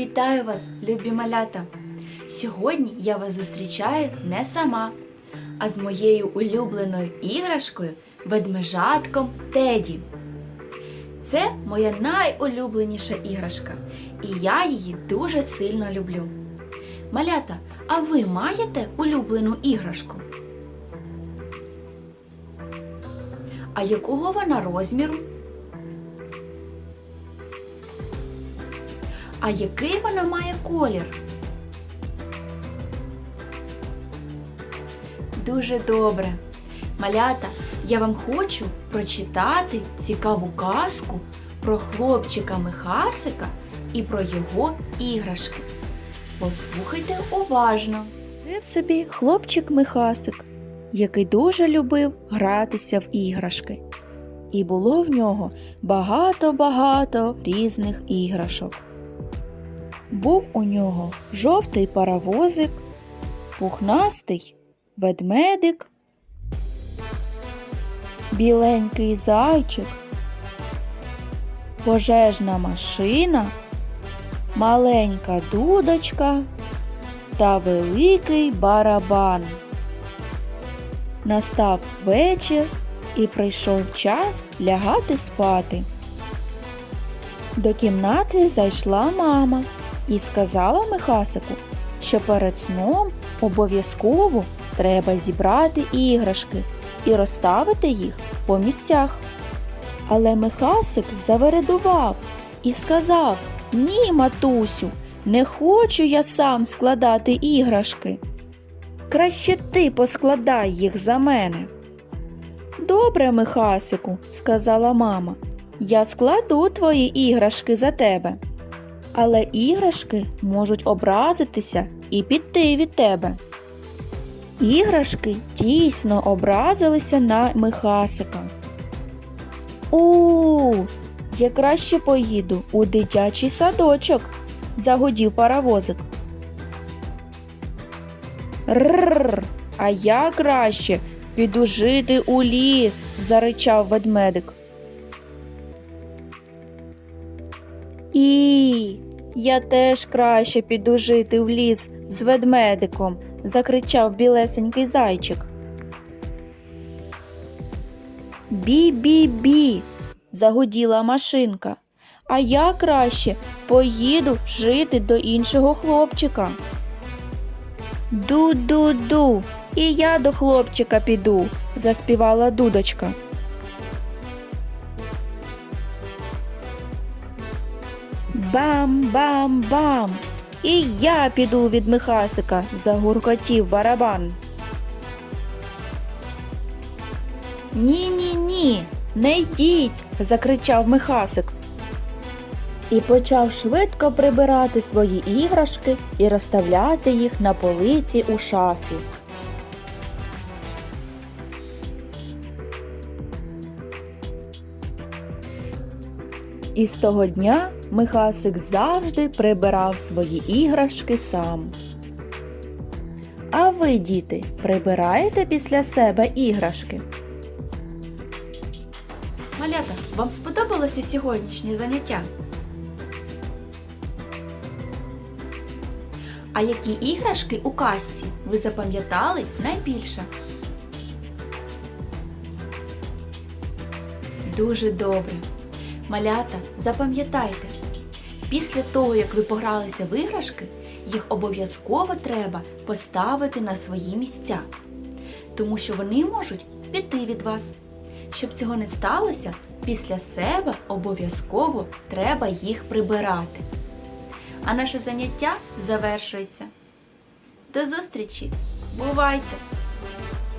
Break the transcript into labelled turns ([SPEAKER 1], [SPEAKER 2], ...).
[SPEAKER 1] Вітаю вас, любі малята! Сьогодні я вас зустрічаю не сама, а з моєю улюбленою іграшкою ведмежатком Теді. Це моя найулюбленіша іграшка, і я її дуже сильно люблю. Малята, а ви маєте улюблену іграшку? А якого вона розміру? А який вона має колір? Дуже добре. Малята, я вам хочу прочитати цікаву казку про хлопчика Михасика і про його іграшки. Послухайте уважно.
[SPEAKER 2] Жив собі хлопчик Михасик, який дуже любив гратися в іграшки. І було в нього багато-багато різних іграшок. Був у нього жовтий паровозик, пухнастий ведмедик, біленький зайчик, пожежна машина, маленька дудочка та великий барабан. Настав вечір і прийшов час лягати спати. До кімнати зайшла мама і сказала Михасику, що перед сном обов'язково треба зібрати іграшки і розставити їх по місцях. Але Михасик завередував і сказав Ні, матусю, не хочу я сам складати іграшки. Краще ти поскладай їх за мене. Добре, Михасику, сказала мама. Я складу твої іграшки за тебе. Але іграшки можуть образитися і піти від тебе. Іграшки дійсно образилися на Михасика. У, я краще поїду у дитячий садочок, загудів паровозик. Рррр, а я краще піду жити у ліс, заричав ведмедик. І я теж краще піду жити в ліс з ведмедиком, закричав білесенький зайчик. Бі-бі-бі, загуділа машинка. А я краще поїду жити до іншого хлопчика. Ду-ду-ду, і я до хлопчика піду, заспівала дудочка. Бам-бам-бам. І я піду від Михасика, загуркотів барабан. Ні, ні, ні, не йдіть, закричав Михасик. І почав швидко прибирати свої іграшки і розставляти їх на полиці у шафі. І з того дня Михасик завжди прибирав свої іграшки сам. А ви, діти, прибираєте після себе іграшки?
[SPEAKER 1] Малята, вам сподобалося сьогоднішнє заняття? А які іграшки у казці ви запам'ятали найбільше? Дуже добре. Малята, запам'ятайте, після того, як ви погралися в іграшки, їх обов'язково треба поставити на свої місця, тому що вони можуть піти від вас. Щоб цього не сталося, після себе обов'язково треба їх прибирати. А наше заняття завершується. До зустрічі! Бувайте!